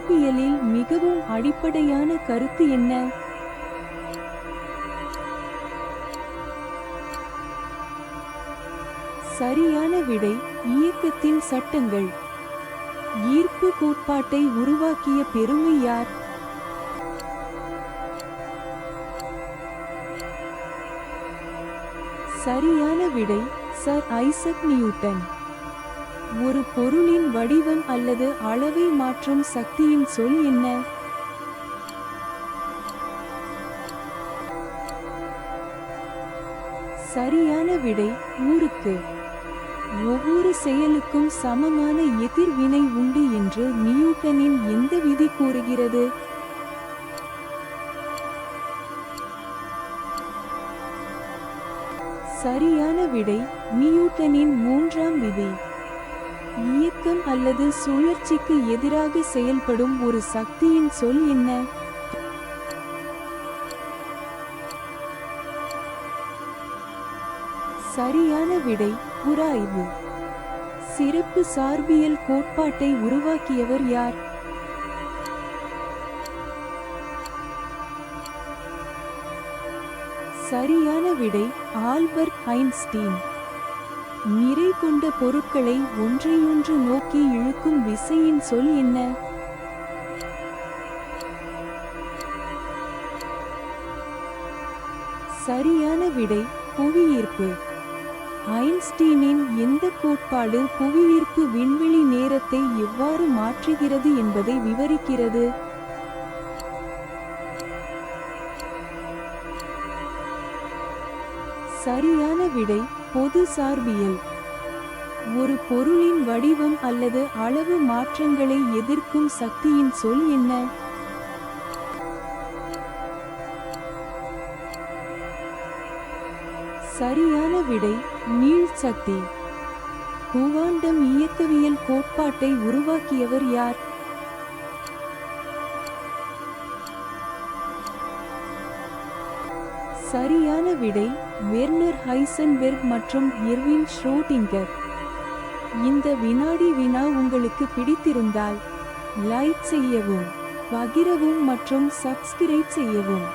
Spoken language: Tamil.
சார்பியலில் மிகவும் அடிப்படையான கருத்து என்ன? சரியான விடை இயக்கத்தின் சட்டங்கள். ஈர்ப்பு கோட்பாட்டை உருவாக்கிய பெருமை யார்? சரியான விடை சர் ஐசக் நியூட்டன். ஒரு பொருளின் வடிவம் அல்லது அளவை மாற்றும் சக்தியின் சொல் என்ன? சரியான விடை ஊருக்கு. ஒவ்வொரு செயலுக்கும் சமமான எதிர்வினை உண்டு என்று நியூட்டனின் எந்த விதி கூறுகிறது? சரியான விடை நியூட்டனின் மூன்றாம் விதி. இயக்கம் அல்லது சுழற்சிக்கு எதிராக செயல்படும் ஒரு சக்தியின் சொல் என்ன? சரியான விடை உராய்வு. சிறப்பு சார்பியல் கோட்பாட்டை உருவாக்கியவர் யார்? சரியான விடை ஆல்பர்ட் ஐன்ஸ்டீன். நிறை கொண்ட பொருட்களை ஒன்றையொன்று நோக்கி இழுக்கும் விசையின் சொல் என்ன? சரியான விடை புவியீர்ப்பு. ஐன்ஸ்டீனின் எந்த கோட்பாடு புவியீர்ப்பு விண்வெளி நேரத்தை எவ்வாறு மாற்றுகிறது என்பதை விவரிக்கிறது? சரியான விடை பொது சார்பியல். ஒரு பொருளின் வடிவம் அல்லது அளவு மாற்றங்களை எதிர்க்கும் சக்தியின் சொல் என்ன? சரியான விடை நீள்சக்தி குவாண்டம் இயக்கவியல் கோட்பாட்டை உருவாக்கியவர் யார்? சரியான விடை வெர்னர் ஹைசன்பெர்க் மற்றும் இர்வின் ஷ்ரோடிங்கர். இந்த வினாடி வினா உங்களுக்கு பிடித்திருந்தால் லைக் செய்யவும் பகிரவும் மற்றும் சப்ஸ்கிரைப் செய்யவும்.